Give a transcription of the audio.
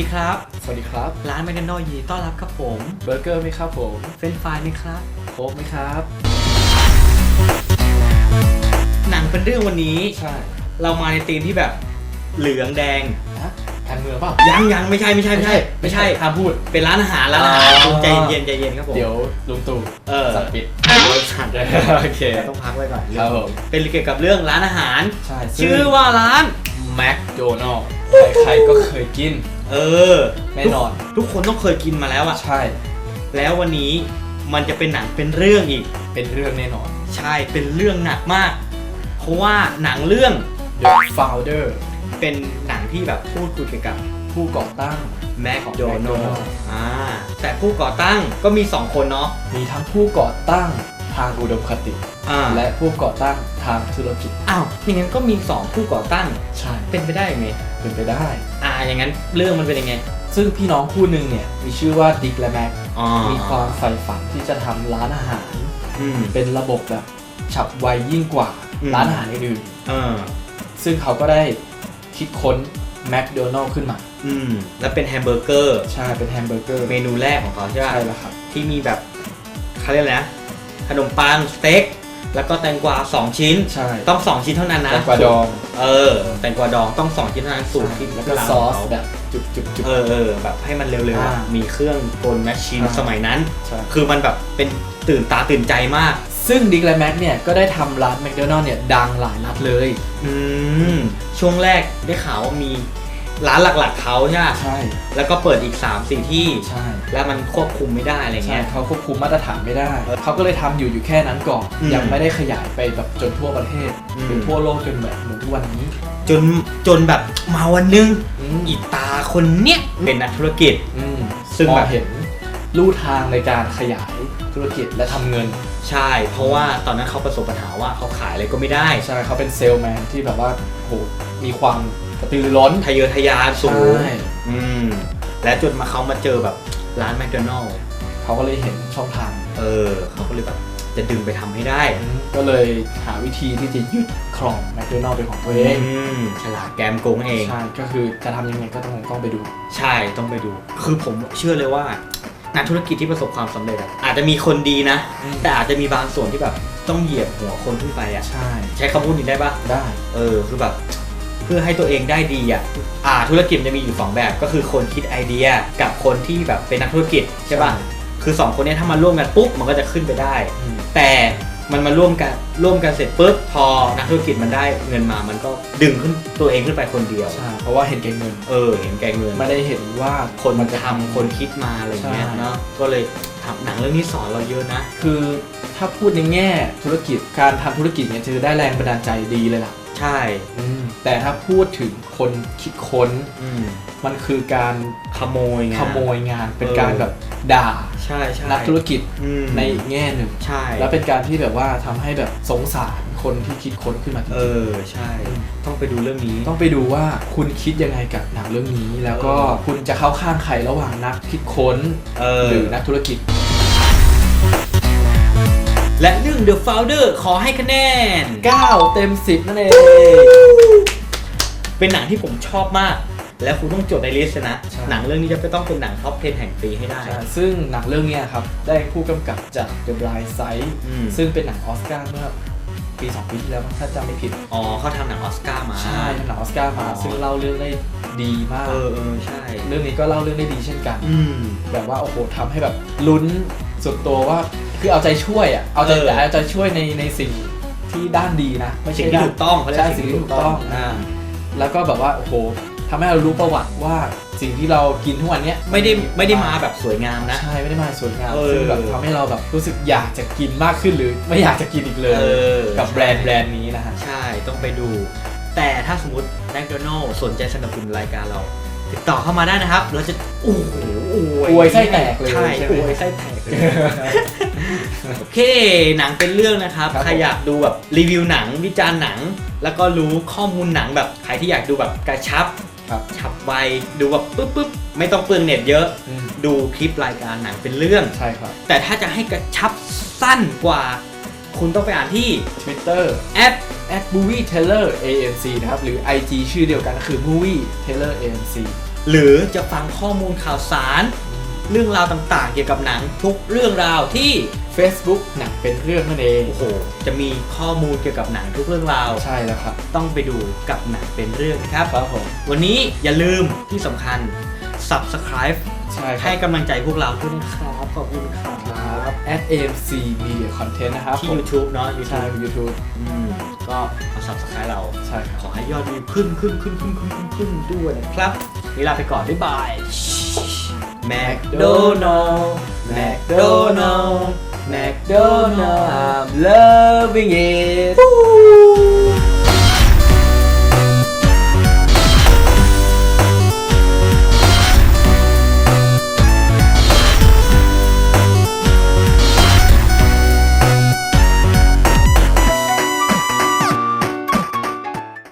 ดีครับ สวัสดีครับ ร้านแมคโดนัลด์ยินดีต้อนรับครับผมเบอร์เกอร์ไหมครับผม เฟรนช์ฟรายไหมครับโค้กไหมครับ หนังเป็นเรื่องวันนี้ ใช่เรามาในธีมที่แบบเหลืองแดง ฮะการเมืองเปล่า ยังยังไม่ใช่ไม่ใช่ไม่ใช่ไม่ใช่ห้ามพูด เป็นร้านอาหารร้านอาหารอ๋อคุณใจเย็นใจเย็นครับผม เดี๋ยวลุงตู่เออ สั่งปิด สั่งโอเคต้องพักไว้ก่อนครับผม เป็นเกี่ยวกับเรื่องร้านอาหาร ใช่ชื่อว่าร้าน แมคโดนัลด์ใครๆก็เคยกิน เออแน่นอนทุกคนต้องเคยกินมาแล้วอะใช่ แล้ววันนี้มันจะเป็นหนังเป็นเรื่องอีก เป็นเรื่องแน่นอน ใช่เป็นเรื่องหนักมาก เพราะว่าหนังเรื่อง The Founder เป็นหนังที่แบบพูดคุยเกี่ยวกับผู้ก่อตั้ง แมคของโดนัล McDonald's อ่าแต่ผู้ก่อตั้งก็มี 2 คนเนาะมีทั้งผู้ก่อตั้งทางอุดมคติ อ่าและผู้ก่อตั้งทางธุรกิจ อ้าวอย่างนั้นก็มี 2 ผู้ก่อตั้งใช่ เป็นไปได้ไหมเป็นไปได้ อ่าอย่างนั้นเรื่องมันเป็นยังไง ซึ่งพี่น้องคู่หนึ่งเนี่ยมีชื่อว่าดิกและแม็กอ๋อมีความใฝ่ฝันที่จะทำร้านอาหาร อืม เป็นระบบแบบฉับไวยิ่งกว่าอืม ร้านอาหารอื่นเออๆซึ่งเขาก็ได้คิดค้นแมคโดนัล s ขึ้นมา อืม แล้วเป็นแฮมเบอร์เกอร์ ใช่เป็นแฮมเบอร์เกอร์เมนูแรกของเขาใช่ป่ะ ใช่แล้วครับ ที่มีแบบเขาเรียกอะไรนะ ขนมปังสเต็ก แล้วก็แตงกวา 2 ชิ้น ใช่ต้อง 2 ชิ้นเท่านั้นนะแตงกวาดองเออแตงกวาดองต้อง 2 ชิ้นเท่านั้นสูตรที่แล้วก็ร้านซอสขงเขาแบบจุบจุบจุบ เออเออแบบให้มันเร็วๆอ่าอะมีเครื่องกลแมชชีนอ่า สมัยนั้น ใช่ คือมันแบบเป็นตื่นตาตื่นใจมาก ซึ่งดิกและแม็กเนี่ยก็ได้ทำร้านแมคโดนัล s เนี่ยดังหลายรัฐเลย อืมช่วงแรกได้ข่าวว่ามี ร้านหลักๆเขาใช่ปะใช่ แล้วก็เปิดอีก 3 4 ที่ ใช่แล้วมันควบคุมไม่ได้อะไรใช่เงี้ย เขาควบคุมมาตรฐานไม่ได้ เขาก็เลยทำอยู่อยู่แค่นั้นก่อน อืมยังไม่ได้ขยายไปแบบจนทั่วประเทศ อืม หรือทั่วโลกจนแบบเหมือนทุกวันนี้ จนจนแบบมาวันหนึงอืม อีตาคนเนี้ยเป็นนักธุรกิจ อืมซึ่งมอแบงบเห็นลู่ทางในการขยายธุรกิจและทำเงิน ใช่ เพราะว่าตอนนั้นเขาประสบปัญหาว่าเขาขายอะไรก็ไม่ได้ ใช่เขาเป็นเซลแมนที่แบบว่าโหมีความ กระตือรือร้นทะเยอทะยานสูง ใช่อืม และจนมาเขามาเจอแบบร้านแมคโดนัลล์เขาก็เลยเห็นช่องทาง เออเขาก็เลยแบบจะดึงไปทำให้ได้ ก็เลยหาวิธีที่จะยึดครองแมคโดนัลล์เป็นของตัวเองอืม ฉลาดแกมโกงเอง ใช่ก็คือจะทำยังไงก็ต้องต้องไปดู ใช่ต้องไปดู คือผมเชื่อเลยว่านักธุรกิจที่ประสบความสำเร็จอะอาจจะมีคนดีนะ อืม แต่อาจจะมีบางส่วนที่แบบต้องเหยียบหัวคนขึ้นไปอะใช่ ใช้คำพูดนี้ได้ปะได้ เออ คือแบบเพื่อให้ตัวเองได้ดีอะอ่าธุรกิจมันจะมีอยู่สองแบบ ก็คือคนคิดไอเดียกับคนที่แบบเป็นนักธุรกิจใช่ปะคือสองคนเนี้ยถ้ามาร่วมกันปุ๊บมันก็จะขึ้นไปได้อืมแต่มันมาร่วมกันร่วมกันเสร็จปุ๊บพอนักธุรกิจมันได้เงินมามันก็ดึงขึ้นตัวเองขึ้นไปคนเดียวใช่เพราะว่าเห็นแก่เงินเออเห็นแก่เงินไม่ได้เห็นว่าคนมันจะทำคนคิดมาอะไรอย่างเงี้ยใช่เนาะก็เลยทำหนังเรื่องนี้สอนเราเยอะนะ คือถ้าพูดในแง่ธุรกิจการทำธุรกิจเนี่ยจะได้แรงบันดาลใจดีเลยล่ะ ใช่แต่ถ้าพูดถึงคนคิดค้น อืมมันคือการขโมยไง ขโมยงาน เป็นเออการแบบด่าใช่ใช่นักธุรกิจอืมในอีกแง่หนึ่ง ใช่ แล้วเป็นการที่แบบว่าทำให้แบบสงสารคนที่คิดค้นขึ้นมาจริงเออใช่ ต้องไปดูเรื่องนี้ ๆต้องไปดูว่าคุณคิดยังไงกับหนังเรื่องนี้ แล้วก็เออ คุณจะเข้าข้างใครระหว่างนักคิดค้น เออ หรือนักธุรกิจ และเรื่อง The Founder ขอให้คะแนน 9 เต็ม 10 นั่นเอง เป็นหนังที่ผมชอบมาก แล้วคุณต้องจดในลิสต์นะ ใช่ หนังเรื่องนี้จะต้องเป็นหนังท็อป 10 แห่งปีให้ได้ ใช่ซึ่งหนังเรื่องเนี้ยครับ ได้ผู้กำกับจาก The Blind Side อืม ซึ่งเป็นหนังออสการ์เมื่อปี 2 ปีที่แล้วมั้งถ้าจำไม่ผิด อ๋อเขาทำหนังออสการ์มา ใช่เป็นหนังออสการ์มา อ๋อ ซึ่งเล่าเรื่องได้ดีมาก เออเออใช่ เรื่องนี้ก็เล่าเรื่องได้ดีเช่นกัน อืม แบบว่าโอ้โหทำให้แบบลุ้นสุดตัวว่า คือเอาใจช่วยอะเอาใจเออแต่เอาใจช่วยในในสิ่งที่ด้านดีนะไม่สิ่ใช่งที่ด้านถูกต้องเขาเรียกใช่ว่าสิ่งที่ถูกต้องอ่าแล้วก็แบบว่าโอ้โหทำให้เรารู้ประวัติว่าสิ่งที่เรากินทุกวันเนี้ยไม่ได้ไม่ได้มาแบบสวยงามนะ ใช่ไม่ได้มาสวยงามเออซึ่งแบบทำให้เราแบบรู้สึกอยากจะกินมากขึ้นหรือไม่อยากจะกินอีกเลยเออกับแบรนด์แบรนด์นี้นะฮะใช่ต้องไปดู แต่ถ้าสมมติแมคโดนัลสนใจสนับสนุนรายการเรา ติดต่อเข้ามาได้นะครับ เราจะโอ้โหอวยไส้แตกเลยใช่ใช่ไหม อวยไส้แตกเลยโอเค หนังเป็นเรื่องนะครับครับผมใครอยากดูแบบรีวิวหนังวิจารณ์หนัง แล้วก็รู้ข้อมูลหนังแบบใครที่อยากดูแบบกระชับ ครับฉับไวดูแบบปุ๊บปุ๊บไม่ต้องเปลืองเน็ตเยอะ อืมดูคลิปรายการหนังเป็นเรื่อง ใช่ครับ แต่ถ้าจะให้กระชับสั้นกว่า คุณต้องไปอ่านที่ Twitter แอป at movie teller anc นะครับ หรือ IG ชื่อเดียวกันก็คือ movie teller anc หรือจะฟังข้อมูลข่าวสาร เรื่องราวต่างๆ เกี่ยวกับหนังทุกเรื่องราวที่ Facebook หนังเป็นเรื่องนั่นเองโอ้โหจะมีข้อมูลเกี่ยวกับหนังทุกเรื่องราวใช่แล้วครับ ต้องไปดูกับหนังเป็นเรื่องนะครับครับผมวันนี้อย่าลืมที่สำคัญ subscribe ใช่คให้รับกำลังใจพวกเราด้วยนะครับ ขอบคุณครับครับ at AMC Media Content นะครับที่ ผม YouTube เนาะ ใช่ YouTube YouTube อืมก็มา subscribe เรา ใช่ครับ ขอให้ยอดวิวขึ้นขึ้นขึ้นขึ้นขึ้นขึ้นขึ้นด้วยนะครับนี่ลาไปก่อน บ๊ายบาย McDonald McDonald McDonald I'm loving it